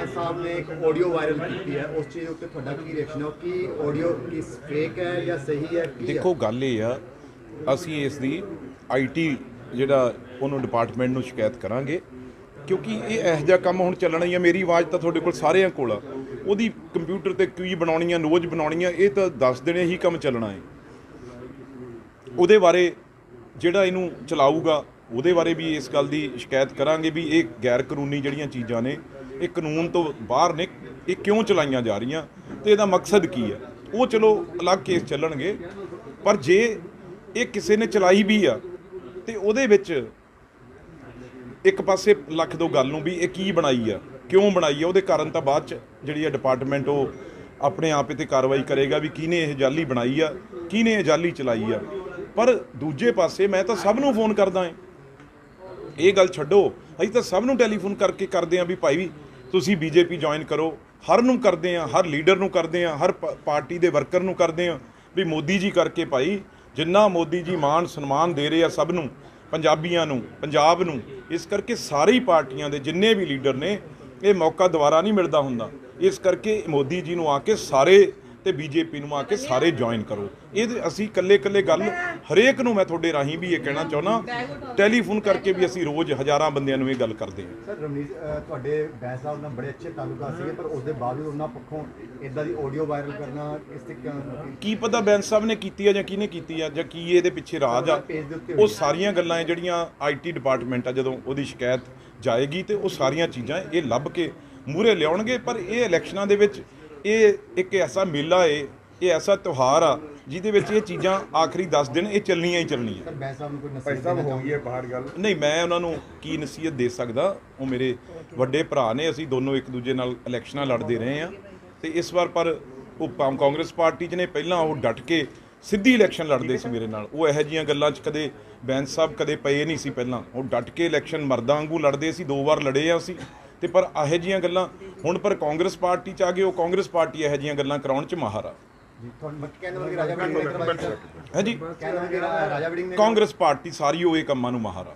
ਬੈਂਸ ਸਾਹਿਬ ਨੇ ਇੱਕ audio viral ਕੀਤੀ ਹੈ। ਉਸ ਚੀਜ਼ ਉੱਤੇ ਤੁਹਾਡਾ ਕੀ ਰਿਐਕਸ਼ਨ ਹੈ? ਕਿ ਆਡੀਓ ਕੀ ਫੇਕ ਹੈ ਜਾਂ ਸਹੀ ਹੈ? ਕੀ ਦੇਖੋ, ਗੱਲ ਇਹ ਆ, ਅਸੀਂ ਇਸ ਦੀ ਆਈਟੀ ਜਿਹੜਾ ਉਹਨੂੰ ਡਿਪਾਰਟਮੈਂਟ ਨੂੰ ਸ਼ਿਕਾਇਤ ਕਰਾਂਗੇ। ਕਿਉਂਕਿ ਇਹ ਇਹੋ ਜਿਹਾ ਕੰਮ ਹੁਣ ਚੱਲਣਾ ਹੀ ਆ। ਮੇਰੀ ਆਵਾਜ਼ ਤਾਂ ਤੁਹਾਡੇ ਕੋਲ ਸਾਰਿਆਂ ਕੋਲ ਆ। ਉਹਦੀ ਕੰਪਿਊਟਰ ਤੇ ਕੀ ਬਣਾਉਣੀ ਆ ਨੋਜ ਬਣਾਉਣੀ ਆ ਇਹ ਤਾਂ ਦੱਸ ਦੇਣੇ ਹੀ ਕੰਮ ਚੱਲਣਾ ਹੈ। ਉਹਦੇ ਬਾਰੇ ਜਿਹੜਾ ਇਹਨੂੰ ਚਲਾਊਗਾ, ਉਹਦੇ ਬਾਰੇ ਵੀ ਇਸ ਗੱਲ ਦੀ ਸ਼ਿਕਾਇਤ ਕਰਾਂਗੇ ਵੀ ਇਹ ਗੈਰ ਕਾਨੂੰਨੀ ਜਿਹੜੀਆਂ ਚੀਜ਼ਾਂ ਨੇ ਇਹ ਕਾਨੂੰਨ ਤੋਂ ਬਾਹਰ ਨੇ ਇਹ ਕਿਉਂ ਚਲਾਈਆਂ ਜਾ ਰਹੀਆਂ? ਤੇ ਇਹਦਾ ਮਕਸਦ ਕੀ ਹੈ? ਉਹ ਚਲੋ ਅਲੱਗ ਕੇਸ ਚੱਲਣਗੇ, ਪਰ ਜੇ ਇਹ ਕਿਸੇ ਨੇ ਚਲਾਈ ਵੀ ਆ, ਤੇ ਉਹਦੇ ਵਿੱਚ ਇੱਕ ਪਾਸੇ ਲੱਖ ਦੋ ਗੱਲ ਨੂੰ ਵੀ ਇਹ ਕੀ ਬਣਾਈ ਆ, ਕਿਉਂ ਬਣਾਈ ਆ, ਉਹਦੇ ਕਾਰਨ ਤਾਂ ਬਾਅਦ ਚ ਜਿਹੜੀ ਆ ਡਿਪਾਰਟਮੈਂਟ ਉਹ ਆਪਣੇ ਆਪ ਤੇ ਕਾਰਵਾਈ ਕਰੇਗਾ ਵੀ ਕਿਹਨੇ ਇਹ ਜਾਲੀ ਬਣਾਈ ਆ, ਕਿਹਨੇ ਇਹ ਜਾਲੀ ਚਲਾਈ ਆ। ਪਰ ਦੂਜੇ ਪਾਸੇ ਮੈਂ ਤਾਂ ਸਭ ਨੂੰ ਫੋਨ ਕਰਦਾ ਆਂ ਇਹ ਗੱਲ ਛੱਡੋ, ਅਸੀਂ ਤਾਂ ਸਭ ਨੂੰ ਟੈਲੀਫੋਨ ਕਰਕੇ ਕਰਦੇ ਆਂ ਵੀ ਭਾਈ ਤੁਸੀਂ ਬੀਜੇਪੀ ਜੁਆਇਨ ਕਰੋ, ਹਰ ਨੂੰ ਕਰਦੇ ਆਂ ਹਰ ਲੀਡਰ ਨੂੰ ਕਰਦੇ ਆਂ ਹਰ ਪਾਰਟੀ ਦੇ ਵਰਕਰ ਨੂੰ ਕਰਦੇ ਆਂ ਵੀ ਮੋਦੀ ਜੀ ਕਰਕੇ ਭਾਈ, ਜਿੰਨਾ ਮੋਦੀ ਜੀ ਮਾਣ ਸਨਮਾਨ ਦੇ ਰਹੇ ਆ ਸਭ ਨੂੰ, ਪੰਜਾਬੀਆਂ ਨੂੰ, ਪੰਜਾਬ ਨੂੰ, ਇਸ ਕਰਕੇ ਸਾਰੀ ਪਾਰਟੀਆਂ ਦੇ ਜਿੰਨੇ ਵੀ ਲੀਡਰ ਨੇ, ਇਹ ਮੌਕਾ ਦੁਬਾਰਾ ਨਹੀਂ ਮਿਲਦਾ ਹੁੰਦਾ। ਇਸ ਕਰਕੇ ਮੋਦੀ ਜੀ ਨੂੰ ਆ ਕੇ ਸਾਰੇ ਤੇ ਬੀਜੇਪੀ ਨੂੰ ਆ ਕੇ ਸਾਰੇ ਜੁਆਇਨ ਕਰੋ। ਇਹ ਅਸੀਂ ਇਕੱਲੇ ਇਕੱਲੇ ਗੱਲ ਹਰੇਕ ਨੂੰ ਮੈਂ ਤੁਹਾਡੇ ਰਾਹੀਂ ਵੀ ਇਹ ਕਹਿਣਾ ਚਾਹੁੰਦਾ। ਟੈਲੀਫੋਨ ਕਰਕੇ ਵੀ ਅਸੀਂ ਰੋਜ਼ ਹਜ਼ਾਰਾਂ ਬੰਦਿਆਂ ਨੂੰ ਇਹ ਗੱਲ ਕਰਦੇ ਹਾਂ। ਸਰ ਰਮਨੀਤ ਤੁਹਾਡੇ ਬੈਂਸ ਸਾਹਿਬ ਨਾਲ ਬੜੇ ਅੱਛੇ ਤਾਲੁਕਾਤ ਸੀਗੇ ਪਰ ਉਸ ਦੇ ਬਾਵਜੂਦ ਉਹਨਾਂ ਪੱਖੋਂ ਇਦਾਂ ਦੀ ਆਡੀਓ ਵਾਇਰਲ ਕਰਨਾ ਕਿਸ ਤਰੀਕੇ ਕੀ ਪਤਾ ਬੈਂਸ ਸਾਹਿਬ ਨੇ ਕੀਤੀ ਆ ਜਾਂ ਕਿਹਨੇ ਕੀਤੀ ਆ ਜਾਂ ਕੀ ਇਹਦੇ ਪਿੱਛੇ ਰਾਜ ਆ। ਉਹ ਸਾਰੀਆਂ ਗੱਲਾਂ ਜਿਹੜੀਆਂ ਆਈਟੀ ਡਿਪਾਰਟਮੈਂਟ ਆ ਜਦੋਂ ਉਹਦੀ ਸ਼ਿਕਾਇਤ ਜਾਏਗੀ ਤੇ ਉਹ ਸਾਰੀਆਂ ਚੀਜ਼ਾਂ ਇਹ ਲੱਭ ਕੇ ਮੂਹਰੇ ਲਿਆਉਣਗੇ ਪਰ ਇਹ ਇਲੈਕਸ਼ਨਾਂ ਦੇ ਵਿੱਚ ਇਹ ਇੱਕ ਐਸਾ ਮੇਲਾ ਏ ਇਹ ਐਸਾ ਤਿਉਹਾਰ ਆ ਜਿਹਦੇ ਵਿੱਚ ਇਹ ਚੀਜ਼ਾਂ ਆਖਰੀ 10 ਦਿਨ ਇਹ ਚੱਲਣੀਆਂ ਹੀ ਚੱਲਣੀਆਂ। ਸਰ ਬੈਂਸ ਸਾਹਿਬ ਨੂੰ ਕੋਈ ਭਾਈ ਨਸੀਹਤ ਸਾਹਿਬ ਹੋ ਗਈ ਹੈ ਬਾਹਰ ਗੱਲ? ਨਹੀਂ ਮੈਂ ਉਹਨਾਂ ਨੂੰ ਕੀ ਨਸੀਹਤ ਦੇ ਸਕਦਾ? ਉਹ ਮੇਰੇ ਵੱਡੇ ਭਰਾ ਨੇ ਅਸੀਂ ਦੋਨੋਂ ਇੱਕ ਦੂਜੇ ਨਾਲ ਇਲੈਕਸ਼ਨਾਂ ਲੜਦੇ ਰਹੇ ਆ ਤੇ ਇਸ ਵਾਰ ਪਰ ਉਹ ਕਾਂਗਰਸ ਪਾਰਟੀ 'ਚ ਨੇ ਪਹਿਲਾਂ ਉਹ ਡਟ ਕੇ ਸਿੱਧੀ ਇਲੈਕਸ਼ਨ ਲੜਦੇ ਸੀ ਮੇਰੇ ਨਾਲ। ਉਹ ਇਹੋ ਜੀਆਂ ਗੱਲਾਂ 'ਚ ਕਦੇ ਬੈਂਸ ਸਾਹਿਬ ਕਦੇ ਪਏ ਨਹੀਂ ਸੀ ਪਹਿਲਾਂ। ਉਹ ਡਟ ਕੇ ਇਲੈਕਸ਼ਨ ਮਰਦਾਂ ਵਾਂਗੂ ਲੜਦੇ ਸੀ ਦੋ ਵਾਰ ਲੜੇ ਆ ਅਸੀਂ। ਤੇ ਪਰ ਇਹੋ ਜੀਆਂ ਗੱਲਾਂ ਹੁਣ ਪਰ ਕਾਂਗਰਸ ਪਾਰਟੀ 'ਚ ਆ ਗਏ ਉਹ ਕਾਂਗਰਸ ਪਾਰਟੀ ਇਹੋ ਜੀਆਂ ਗੱਲਾਂ ਕਰਾਉਣ 'ਚ ਮਾਹਰ ਆ। ਹੈ ਜੀ? ਕਾਂਗਰਸ ਪਾਰਟੀ ਸਾਰੀ ਉਹ ਇਹ ਕੰਮਾਂ ਨੂੰ ਮਾਹਰ ਆ।